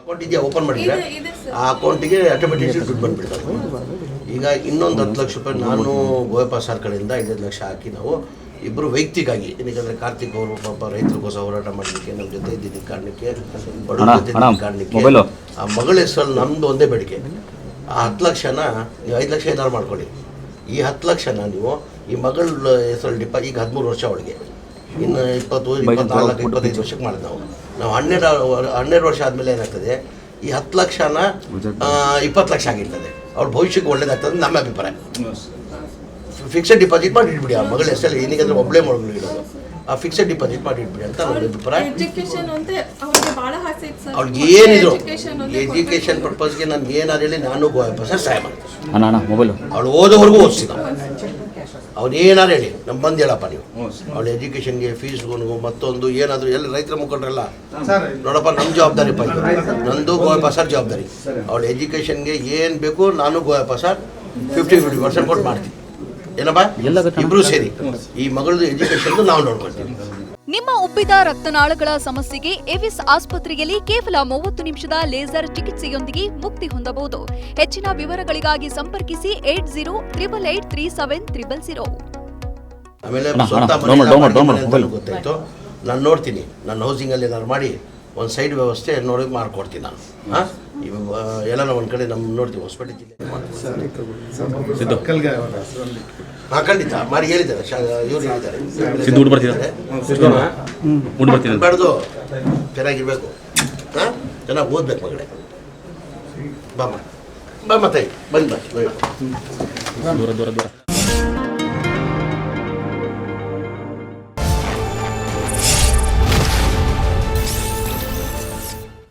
Account ಇದೆಯಾ open ಮಾಡಿದ್ರೆ ಇದೆ, ಇದೆ ಸರ್. ಆ ಅಕೌಂಟಿಗೆ ಆಟೋಮೆಟಿಕ್ ದುಡ್ಡು ಬಂದ್ಬಿಡ್ತಾರೆ ಈಗ ಇನ್ನೊಂದು ಹತ್ತು ಲಕ್ಷ ರೂಪಾಯಿ ನಾನು ಗೋಯಪ್ಪ ಸರ್ ಕಡೆಯಿಂದ ಐದೈದು ಲಕ್ಷ ಹಾಕಿ ನಾವು ಇಬ್ಬರು ವೈಯಕ್ತಿಕವಾಗಿ ಏನಕ್ಕೆ ಕಾರ್ತಿಕ್ ಅವರು ಪಾಪ ರೈತರಿಗೋಸ ಹೋರಾಟ ಮಾಡಲಿಕ್ಕೆ ನಮ್ಮ ಜೊತೆ ಇದ್ದಿದ್ದ ಕಾರಣಕ್ಕೆ ಬಡವರ ಜೊತೆ ಇದ್ದಿದ್ದ ಕಾರಣಕ್ಕೆ ಆ ಮಗಳ ಹೆಸರಲ್ಲಿ ನಮ್ಮದು ಒಂದೇ ಬೇಡಿಕೆ. ಆ ಹತ್ತು ಲಕ್ಷನ ನೀವು ಐದು ಲಕ್ಷ ಏನಾರು ಮಾಡ್ಕೊಳ್ಳಿ. ಈ ಹತ್ತು ಲಕ್ಷನ ನೀವು ಈ ಮಗಳ ಹೆಸರಲ್ಲಿ ಡಿಪ ಈಗ ಹದಿಮೂರು ವರ್ಷ ಅವಳಿಗೆ. ಇನ್ನು ಇಪ್ಪತ್ತು ಇಪ್ಪತ್ನಾಲ್ಕು ಇಪ್ಪತ್ತೈದು ವರ್ಷಕ್ಕೆ ಮಾಡಿದ್ ನಾವು. ನಾವು ಹನ್ನೆರಡು ಹನ್ನೆರಡು ವರ್ಷ ಆದಮೇಲೆ ಏನಾಗ್ತದೆ? ಈ ಹತ್ತು ಲಕ್ಷನ ಇಪ್ಪತ್ತು ಲಕ್ಷ ಆಗಿರ್ತದೆ. ಅವ್ರ ಭವಿಷ್ಯಕ್ಕೆ ಒಳ್ಳೇದಾಗ್ತದೆ ನಮ್ಮ ಅಭಿಪ್ರಾಯ. ಫಿಕ್ಸೆಡ್ ಡಿಪಾಸಿಟ್ ಮಾಡಿ ಇಟ್ಬಿಡಿ ಆ ಮಗಳ ಹೆಸರಲ್ಲಿ ಏನಿಗಂದ್ರೆ ಒಬ್ಬಳೇ ಮಗಳು ಇಡೋದು ಆ ಫಿಕ್ಸೆಡ್ ಡಿಪಾಸಿಟ್ ಮಾಡಿ ಇಟ್ಬಿಡಿ ಅಂತ ನನ್ನ ಅಭಿಪ್ರಾಯ. ಎಜುಕೇಶನ್ ಅಂತ ಅವ್ರಿಗೆ ಬಹಳ ಆಸೆ ಇತ್ತು ಸರ್. ಅವ್ಳಿಗೆ ಏನಿದ್ರು ಎಜುಕೇಶನ್ ಪರ್ಪಸ್ಗೆ ನಾನು ಏನಾದ್ರು ಹೇಳಿ ನಾನು ಸಹಾಯ ಮಾಡ್ತೀನಿ. ಅವಳು ಓದೋವರೆಗೂ ಓದಿಸಿದ ಅವ್ನು ಏನಾರು ಹೇಳಿ ನಮ್ಮ ಬಂದು ಹೇಳಪ್ಪ ನೀವು. ಅವಳ ಎಜುಕೇಷನ್ಗೆ ಫೀಸ್ಗೂ ಮತ್ತೊಂದು ಏನಾದರೂ ಎಲ್ಲ ರೈತರ ಮುಖಂಡ್ರಲ್ಲ. ನೋಡಪ್ಪ ನಮ್ಮ ಜವಾಬ್ದಾರಿ ಪ ಇದು. ನಂದು ಗೋಯಪ್ಪ ಸರ್ ಜವಾಬ್ದಾರಿ. ಅವಳ ಎಜುಕೇಷನ್ಗೆ ಏನು ಬೇಕು ನಾನು ಗೋಯಪ್ಪ ಸರ್ ಫಿಫ್ಟಿ ಫಿಫ್ಟಿ ಪರ್ಸೆಂಟ್ ಕೊಟ್ಟು ಮಾಡ್ತೀನಿ. ಏನಪ್ಪ. ಇಬ್ಬರು ಸೇರಿ. ಈ ಮಗಳದು ಎಜುಕೇಶನ್ ನಾವು ನೋಡ್ಕೊಳ್ತೀವಿ ನಿಮ್ಮ ಉಬ್ಬಿದ ರಕ್ತನಾಳಗಳ ಸಮಸ್ಯೆಗೆ ಎವಿಸ್ ಆಸ್ಪತ್ರೆಯಲ್ಲಿ ಕೇವಲ ಮೂವತ್ತು ನಿಮಿಷದ ಲೇಸರ್ ಚಿಕಿತ್ಸೆಯೊಂದಿಗೆ ಮುಕ್ತಿ ಹೊಂದಬಹುದು. ಹೆಚ್ಚಿನ ವಿವರಗಳಿಗಾಗಿ ಸಂಪರ್ಕಿಸಿ eight zero triple eight three seven triple zero. ಆಮೇಲೆ ಗೊತ್ತಾಯ್ತು. ನಾನು ನೋಡ್ತೀನಿ. ನನ್ನ ಹೌಸಿಂಗಲ್ಲಿ ಏನಾದ್ರು ಮಾಡಿ ಒಂದು ಸೈಡ್ ವ್ಯವಸ್ಥೆ ನೋಡಿ ಮಾಡ್ಕೊಡ್ತೀನಿ ನಾನು. ಹಾಂ ಎಲ್ಲ ನಾವು ಒಂದು ಕಡೆ ನಮ್ಮ ನೋಡ್ತೀವಿ ಹೊಸಪೇಟೆ ಜಿಲ್ಲೆ. ಹಾಂ ಖಂಡಿತ. ಮಾರಿ ಹೇಳಿದ್ದಾರೆ ಶಾ ಇವ್ರು ಹೇಳಿದ್ದಾರೆ. ಸಿದ್ದು ಊಟ ಬರ್ತೀರಾ? ಊಟ ಬರ್ತೀನಿ ಅಂತ. ಬೇಡ್ದು ಚೆನ್ನಾಗಿರ್ಬೇಕು. ಹಾಂ? ಚೆನ್ನಾಗಿ ಓದ್ಬೇಕು ಮಗಳೇ. ಬಾಮ್ಮ ಬಾಮ್ಮ ತಾಯಿ. ಬಂದು ಬಾ. ದೂರ ದೂರ ದೂರ.